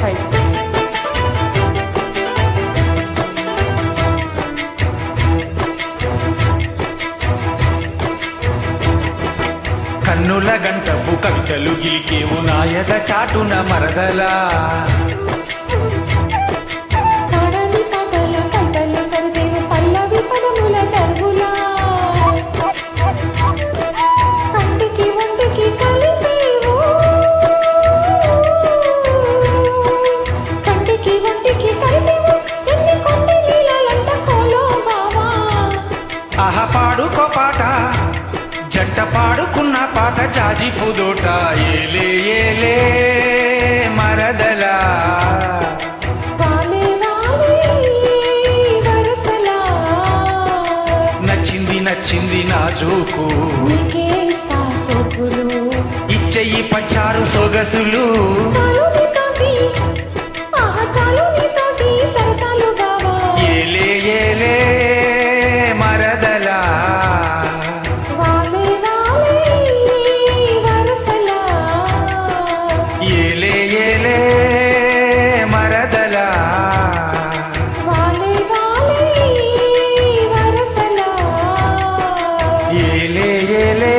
Five కన్నుల గంటపు కవితలు గిలికేవు నాయద చాటున మరదలా. ఆహ పాడుకో పాట జంట పాడుకున్న పాట జాజి పుదోట ఏలే ఏలే మరదలా. నచ్చింది నచ్చింది ఇస్తా సోపులు. ఇచ్చయి పచ్చారు సొగసులు. ಎಲೆ ಎಲೆ